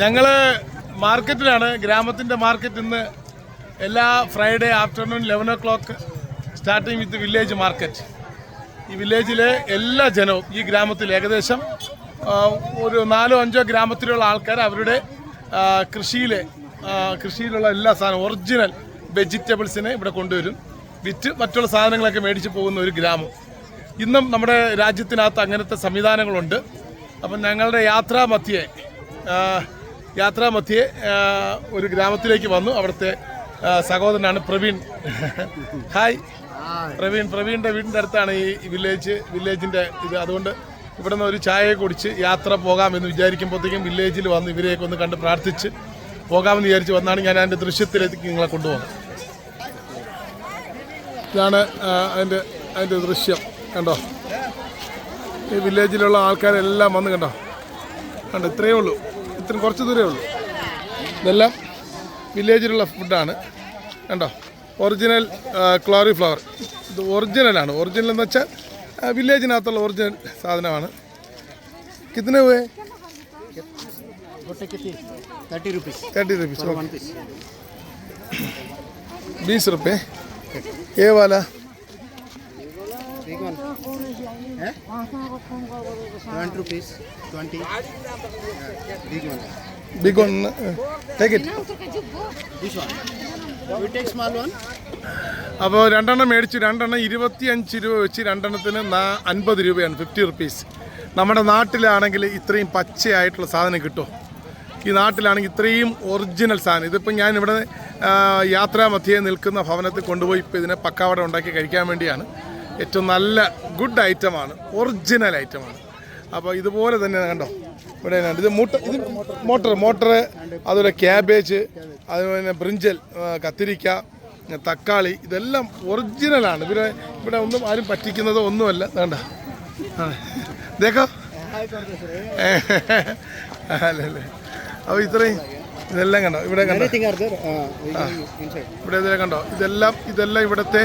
ഞങ്ങൾ മാർക്കറ്റിലാണ് ഗ്രാമത്തിന്റെ മാർക്കറ്റ് ഇന്ന് എല്ലാ Friday afternoon eleven o'clock starting with village market ഈ വില്ലേജിലെ എല്ലാ ജനവും ഈ ഗ്രാമത്തിൽ ഏകദേശം ഒരു നാലോ അഞ്ചോ ഗ്രാമത്തിലുള്ള ആൾക്കാർ അവരുടെ കൃഷിയിലെ കൃഷിയിലുള്ള എല്ലാ സാധനവും ഒറിജിനൽ വെജിറ്റബിൾസിനെ ഇവിടെ കൊണ്ടുവരും. വിറ്റ് മറ്റുള്ള സാധനങ്ങളൊക്കെ മേടിച്ച് പോകുന്ന ഒരു ഗ്രാമം. ഇന്നും നമ്മുടെ രാജ്യത്തിനകത്ത് അങ്ങനത്തെ സംവിധാനങ്ങളുണ്ട്. അപ്പം ഞങ്ങളുടെ യാത്രാ മധ്യേ ആ, യാത്രാ മധ്യേ ഒരു ഗ്രാമത്തിലേക്ക് വന്നു. അവിടുത്തെ സഹോദരനാണ് പ്രവീൺ. ഹായ്. പ്രവീൺ പ്രവീണിന്റെ വീടിന്റെ അടുത്താണ് ഈ വില്ലേജ്. വില്ലേജിന്റെ ഇത്. അതുകൊണ്ട് ഇവിടെ നിന്ന് ഒരു ചായ കുടിച്ച് യാത്ര പോകാമെന്ന് വിചാരിക്കുമ്പോഴത്തേക്കും വില്ലേജിൽ വന്ന് ഇവരെയൊക്കെ ഒന്ന് കണ്ട് പ്രാർത്ഥിച്ച് പോകാമെന്ന് വിചാരിച്ച് വന്നാണ് ഞാൻ അതിന്റെ ദൃശ്യത്തിലേക്ക് നിങ്ങളെ കൊണ്ടുപോകുന്നത്. ഇതാണ് അതിന്റെ അതിന്റെ ദൃശ്യം. കണ്ടോ? ഈ വില്ലേജിലുള്ള ആൾക്കാരെല്ലാം വന്ന് കണ്ടോ? കണ്ടോ? ഇത്രയേ ഉള്ളൂ. ഇത്രയും കുറച്ച് ദൂരമേ ഉള്ളൂ. ഇതെല്ലാം വില്ലേജിലുള്ള ഫുഡാണ് കണ്ടോ? ഒറിജിനൽ ക്ലോറി ഫ്ലവർ ഇത് ഒറിജിനലാണ് ഒറിജിനൽ എന്ന് വെച്ചാൽ വില്ലേജിനകത്തുള്ള ഒറിജിനൽ സാധനമാണ്. കിത്തിന് പോയേ? തേർട്ടി റുപ്പീസ് ബീസ് റുപ്പേ. ഏ वाला twenty rupees twenty big one big one take it അപ്പോൾ രണ്ടെണ്ണം മേടിച്ചു രണ്ടെണ്ണം ഇരുപത്തി അഞ്ച് രൂപ വെച്ച് രണ്ടെണ്ണത്തിന് അൻപത് രൂപയാണ് ഫിഫ്റ്റി റുപ്പീസ് നമ്മുടെ നാട്ടിലാണെങ്കിൽ ഇത്രയും പച്ചയായിട്ടുള്ള സാധനം കിട്ടുമോ ഈ നാട്ടിലാണെങ്കിൽ ഇത്രയും ഒറിജിനൽ സാധനം. ഇതിപ്പോൾ ഞാൻ ഇവിടെ യാത്രാമധ്യേ നിൽക്കുന്ന ഭവനത്തിൽ കൊണ്ടുപോയി ഇപ്പോൾ ഇതിനെ പക്കാവട ഉണ്ടാക്കി കഴിക്കാൻ വേണ്ടിയാണ്. ഏറ്റവും നല്ല ഗുഡ് ഐറ്റമാണ് ഒറിജിനൽ ഐറ്റമാണ് അപ്പോൾ ഇതുപോലെ തന്നെ കണ്ടോ? ഇവിടെ ഇത് മൂട്ട ഇത് മോട്ടർ മോട്ടർ അതുപോലെ ക്യാബേജ് അതുപോലെ തന്നെ ബ്രിഞ്ചൽ കത്തിരിക്ക തക്കാളി ഇതെല്ലാം ഒറിജിനലാണ് ഇവരെ ഇവിടെ ഒന്നും ആരും പറ്റിക്കുന്നതോ ഒന്നുമല്ല. വേണ്ട ദേക്കോ അല്ലല്ലേ അപ്പോൾ ഇത്രയും ഇതെല്ലാം കണ്ടോ? ഇവിടെ കണ്ടോ? ഇവിടെ ഇതെല്ലാം കണ്ടോ? ഇതെല്ലാം ഇതെല്ലാം ഇവിടുത്തെ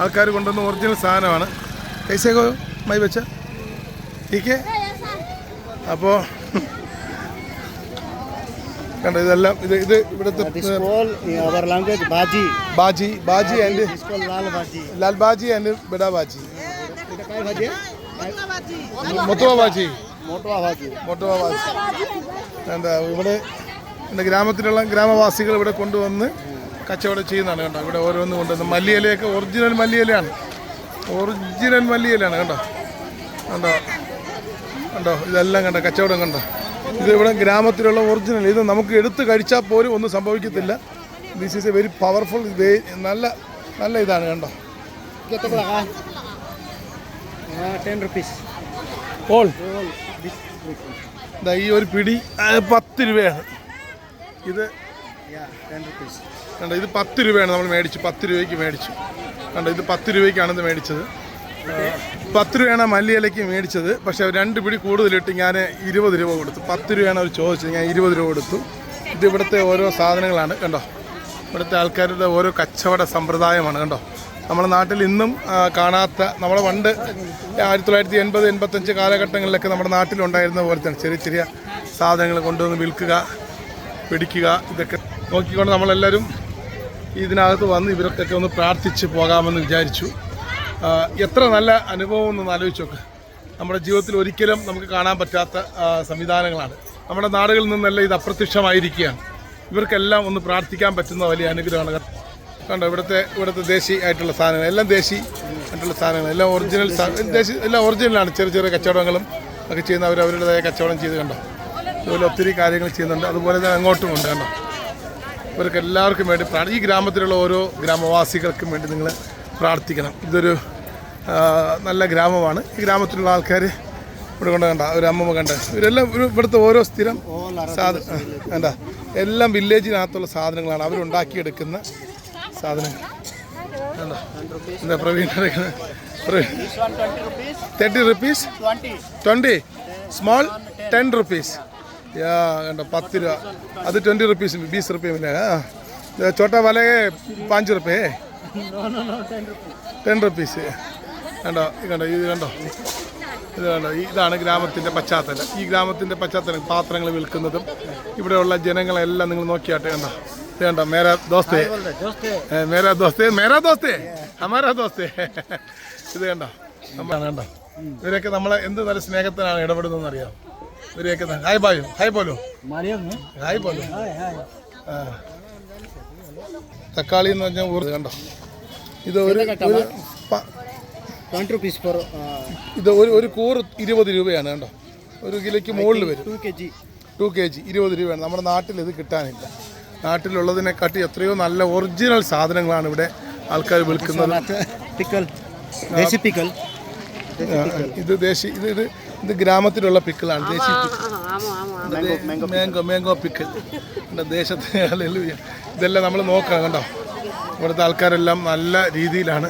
ആൾക്കാർ കൊണ്ടുവന്ന ഒറിജിനൽ സാധനമാണ്. കൈസേക്കോ മൈ വെച്ച ടീക്കേ അപ്പോൾ കണ്ട ഇതെല്ലാം ഇത് ഇത് ഇവിടുത്തെ ബാജി ബാജി ബാജി ആൻഡ് ലാൽ ബാജി ആൻഡ് ബിഡാ ബാജി മൊത്തവ ബാജി മൊട്ടവ ബാജി എന്താ ഇവിടെ ഗ്രാമത്തിലുള്ള ഗ്രാമവാസികൾ ഇവിടെ കൊണ്ടുവന്ന് കച്ചവടം ചെയ്യുന്നതാണ് കണ്ടോ? ഇവിടെ ഓരോന്നും കൊണ്ടുവന്ന് മല്ലിയിലയൊക്കെ ഒറിജിനൽ മല്ലിയിലയാണ്. ഒറിജിനൽ മല്ലിയിലയാണ് കണ്ടോ? കണ്ടോ? കണ്ടോ? ഇതെല്ലാം കണ്ടോ? കച്ചവടം കണ്ടോ? ഇത് ഇവിടെ ഗ്രാമത്തിലുള്ള ഒറിജിനൽ ഇത് നമുക്ക് എടുത്ത് കഴിച്ചാൽ പോലും ഒന്നും സംഭവിക്കത്തില്ല. This is a very powerful നല്ല നല്ല ഇതാണ് കണ്ടോ? ഓൾ ഈ ഒരു പിടി പത്ത് രൂപയാണ്. ഇത് ടെൻ റുപ്പീസ് കണ്ടോ ഇത് പത്ത് രൂപയാണ് നമ്മൾ മേടിച്ചു പത്ത് രൂപയ്ക്ക് മേടിച്ചു. കണ്ടോ ഇത് പത്ത് രൂപയ്ക്കാണ് ഇത് മേടിച്ചത്. പത്ത് രൂപയാണ് മല്ലിയിലയ്ക്ക് മേടിച്ചത്. പക്ഷേ രണ്ട് പിടി കൂടുതലിട്ട് ഞാൻ ഇരുപത് രൂപ കൊടുത്തു. പത്ത് രൂപയാണ് അവർ ചോദിച്ചത് ഞാൻ ഇരുപത് രൂപ കൊടുത്തു. ഇത് ഓരോ സാധനങ്ങളാണ് കണ്ടോ. ഇവിടുത്തെ ആൾക്കാരുടെ ഓരോ കച്ചവട സമ്പ്രദായമാണ് കണ്ടോ. നമ്മുടെ നാട്ടിൽ ഇന്നും കാണാത്ത നമ്മളെ പണ്ട് ആയിരത്തി തൊള്ളായിരത്തി എൺപത് എൺപത്തഞ്ച് കാലഘട്ടങ്ങളിലൊക്കെ നമ്മുടെ നാട്ടിലുണ്ടായിരുന്ന പോലെ തന്നെ ചെറിയ ചെറിയ സാധനങ്ങൾ കൊണ്ടുവന്ന് വിൽക്കുക പിടിക്കുക ഇതൊക്കെ നോക്കിക്കൊണ്ട് നമ്മളെല്ലാവരും ഇതിനകത്ത് വന്ന് ഇവർക്കൊക്കെ ഒന്ന് പ്രാർത്ഥിച്ച് പോകാമെന്ന് വിചാരിച്ചു. എത്ര നല്ല അനുഭവം എന്ന് ആലോചിച്ചു നോക്ക്. നമ്മുടെ ജീവിതത്തിൽ ഒരിക്കലും നമുക്ക് കാണാൻ പറ്റാത്ത സംവിധാനങ്ങളാണ്. നമ്മുടെ നാടുകളിൽ നിന്നെല്ലാം ഇത് അപ്രത്യക്ഷമായിരിക്കുകയാണ്. ഇവർക്കെല്ലാം ഒന്ന് പ്രാർത്ഥിക്കാൻ പറ്റുന്ന വലിയ അനുഗ്രഹമാണ്. കണ്ടോ ഇവിടുത്തെ ഇവിടുത്തെ ദേശീയ ആയിട്ടുള്ള സാധനങ്ങൾ. എല്ലാം ദേശീയ ആയിട്ടുള്ള സാധനങ്ങൾ. എല്ലാം ഒറിജിനൽ ദേശീയ എല്ലാം ഒറിജിനലാണ് ചെറിയ ചെറിയ കച്ചവടങ്ങളും ഒക്കെ ചെയ്യുന്ന അവർ അവരുടേതായ കച്ചവടം ചെയ്ത് കണ്ടോ. അതുപോലെ ഒത്തിരി കാര്യങ്ങൾ ചെയ്യുന്നുണ്ട്. അതുപോലെ തന്നെ അങ്ങോട്ടും ഉണ്ട് കണ്ടോ. ഇവർക്ക് എല്ലാവർക്കും വേണ്ടി ഈ ഗ്രാമത്തിലുള്ള ഓരോ ഗ്രാമവാസികൾക്കും വേണ്ടി നിങ്ങൾ പ്രാർത്ഥിക്കണം. ഇതൊരു നല്ല ഗ്രാമമാണ്. ഈ ഗ്രാമത്തിലുള്ള ആൾക്കാർ ഇവിടെ കൊണ്ട് കണ്ട ഒരു അമ്മമ്മ കണ്ട ഇവരെല്ലാം ഒരു ഇവിടുത്തെ ഓരോ സ്ഥിരം സാധനം എന്താ എല്ലാം വില്ലേജിനകത്തുള്ള സാധനങ്ങളാണ്. അവരുണ്ടാക്കിയെടുക്കുന്ന സാധനങ്ങൾ. കണ്ടോ? എന്താ Praveen Praveen this 20 rupees. Thirty rupees 20 twenty small ten rupees yeah കണ്ടോ പത്ത് രൂപ. അത് ട്വന്റി റുപ്പീസ് ബീസ് റുപ്പി പിന്നെ ചോട്ട വല പാഞ്ച് റുപ്പേ ടെൻ റുപ്പീസ് കണ്ടോ കണ്ടോ ഇത് കണ്ടോ. ഇത് കണ്ടോ ഇതാണ് ഗ്രാമത്തിന്റെ പശ്ചാത്തലം. ഈ ഗ്രാമത്തിന്റെ പശ്ചാത്തലം പാത്രങ്ങൾ വിൽക്കുന്നതും ഇവിടെയുള്ള ജനങ്ങളെല്ലാം നിങ്ങൾ നോക്കിയാട്ടെ കണ്ടോ. വേണ്ട മേരാ ദോസ്തേ. മേരാ ദോസ്തേ മേരാ ദോസ്തേ അമാരാ ദോസ്തേ. ഇത് കണ്ടോ നമ്മളാണ് വേണ്ട ഇവരൊക്കെ നമ്മളെ എന്ത് നല്ല സ്നേഹത്തിനാണ് ഇടപെടുന്നതെന്ന് അറിയാം ഹായ് ബായു. ഹായ് പോലോ. ഹായ് പോലോ. തക്കാളി എന്ന് പറഞ്ഞാൽ ഊർജം കണ്ടോ? ഇത് ഒരു ഒരു പ- 20 rupees for ഇത് ഒരു ഒരു കൂറ് ഇരുപത് രൂപയാണ് കണ്ടോ? ഒരു കിലോയ്ക്ക് മുകളിൽ വരും. 2 kg. ടു കെ ജി ഇരുപത് രൂപയാണ്. നമ്മുടെ നാട്ടിൽ ഇത് കിട്ടാനില്ല. നാട്ടിലുള്ളതിനെക്കാട്ടി എത്രയോ നല്ല ഒറിജിനൽ സാധനങ്ങളാണ് ഇവിടെ ആൾക്കാർ വിൽക്കുന്നത്. ഇത് ദേശി ഇത് ഇത് ഇത് ഗ്രാമത്തിലുള്ള പിക്കിളാണ്. ദേശീയ മാംഗോ മാംഗോ പിക്കിൾ എന്റെ ദേശത്തെ. ഇതെല്ലാം നമ്മൾ നോക്കണം കണ്ടോ? ഇവിടുത്തെ ആൾക്കാരെല്ലാം നല്ല രീതിയിലാണ്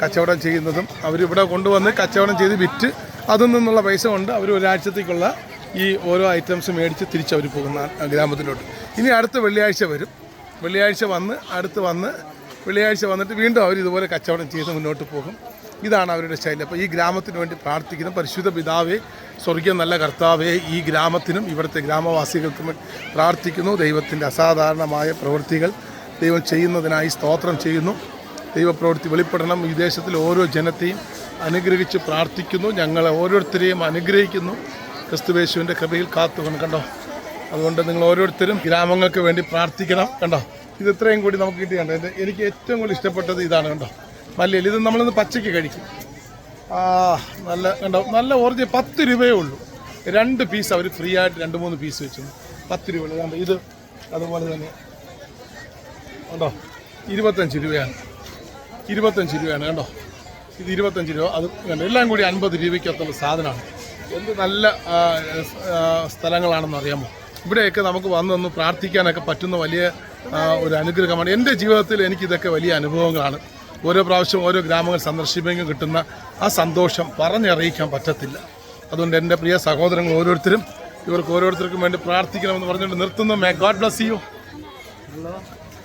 കച്ചവടം ചെയ്യുന്നതും അവരിവിടെ കൊണ്ടുവന്ന് കച്ചവടം ചെയ്ത് വിറ്റ് അതിൽ നിന്നുള്ള പൈസ കൊണ്ട് അവർ ഒരാഴ്ചത്തേക്കുള്ള ഈ ഓരോ ഐറ്റംസ് മേടിച്ച് തിരിച്ചവർ പോകുന്ന ഗ്രാമത്തിലോട്ട്. ഇനി അടുത്ത വെള്ളിയാഴ്ച വരും. വെള്ളിയാഴ്ച വന്ന് അടുത്ത് വന്ന് വെള്ളിയാഴ്ച വന്നിട്ട് വീണ്ടും അവർ ഇതുപോലെ കച്ചവടം ചെയ്ത് മുന്നോട്ട് പോകും. ഇതാണ് അവരുടെ ശൈലി. അപ്പോൾ ഈ ഗ്രാമത്തിന് വേണ്ടി പ്രാർത്ഥിക്കുന്ന പരിശുദ്ധ പിതാവേ സ്വർഗീയ നല്ല കർത്താവേ ഈ ഗ്രാമത്തിനും ഇവിടുത്തെ ഗ്രാമവാസികൾക്കും പ്രാർത്ഥിക്കുന്നു. ദൈവത്തിന്റെ അസാധാരണമായ പ്രവൃത്തികൾ ദൈവം ചെയ്യുന്നതിനായി സ്തോത്രം ചെയ്യുന്നു. ദൈവപ്രവൃത്തി വെളിപ്പെടണം. ഈ ദേശത്തിലെ ഓരോ ജനത്തെയും അനുഗ്രഹിച്ച് പ്രാർത്ഥിക്കുന്നു. ഞങ്ങളെ ഓരോരുത്തരെയും അനുഗ്രഹിക്കുന്നു. ക്രിസ്തുവേശുവിന്റെ കൃപയിൽ കാത്തുകൊണ്ട് കണ്ടോ? അതുകൊണ്ട് നിങ്ങൾ ഓരോരുത്തരും ഗ്രാമങ്ങൾക്ക് വേണ്ടി പ്രാർത്ഥിക്കണം കണ്ടോ? ഇത് ഇത്രയും കൂടി നമുക്ക് കിട്ടി കണ്ടോ എനിക്ക് ഏറ്റവും കൂടുതൽ ഇഷ്ടപ്പെട്ടത് ഇതാണ് കണ്ടോ? മല്ലിയിൽ ഇത് നമ്മളിന്ന് പച്ചയ്ക്ക് കഴിക്കും. നല്ല കണ്ടോ? നല്ല ഓർജി പത്ത് രൂപയേ ഉള്ളൂ. രണ്ട് പീസ് അവർ ഫ്രീ ആയിട്ട് രണ്ട് മൂന്ന് പീസ് വെച്ചു പത്ത് രൂപ കണ്ടോ? ഇത് അതുപോലെ തന്നെ. കണ്ടോ? ഇരുപത്തഞ്ച് രൂപയാണ്. ഇരുപത്തഞ്ച് രൂപയാണ്. കണ്ടോ? ഇത് ഇരുപത്തഞ്ച് രൂപ. അത് കണ്ടോ? എല്ലാം കൂടി അൻപത് രൂപയ്ക്കകത്തുള്ള സാധനമാണ്. എന്ത് നല്ല സ്ഥലങ്ങളാണെന്ന് അറിയാമോ? ഇവിടെയൊക്കെ നമുക്ക് വന്നൊന്ന് പ്രാർത്ഥിക്കാനൊക്കെ പറ്റുന്ന വലിയ ഒരു അനുഗ്രഹമാണ്. എന്റെ ജീവിതത്തിൽ എനിക്കിതൊക്കെ വലിയ അനുഭവങ്ങളാണ്. ഓരോ പ്രാവശ്യം ഓരോ ഗ്രാമങ്ങൾ സന്ദർശിക്കുമ്പോൾ കിട്ടുന്ന ആ സന്തോഷം പറഞ്ഞറിയിക്കാൻ പറ്റത്തില്ല. അതുകൊണ്ട് എന്റെ പ്രിയ സഹോദരങ്ങൾ ഓരോരുത്തരും ഇവർക്ക് ഓരോരുത്തർക്കും വേണ്ടി പ്രാർത്ഥിക്കണമെന്ന് പറഞ്ഞുകൊണ്ട് നിർത്തുന്നു. May God bless you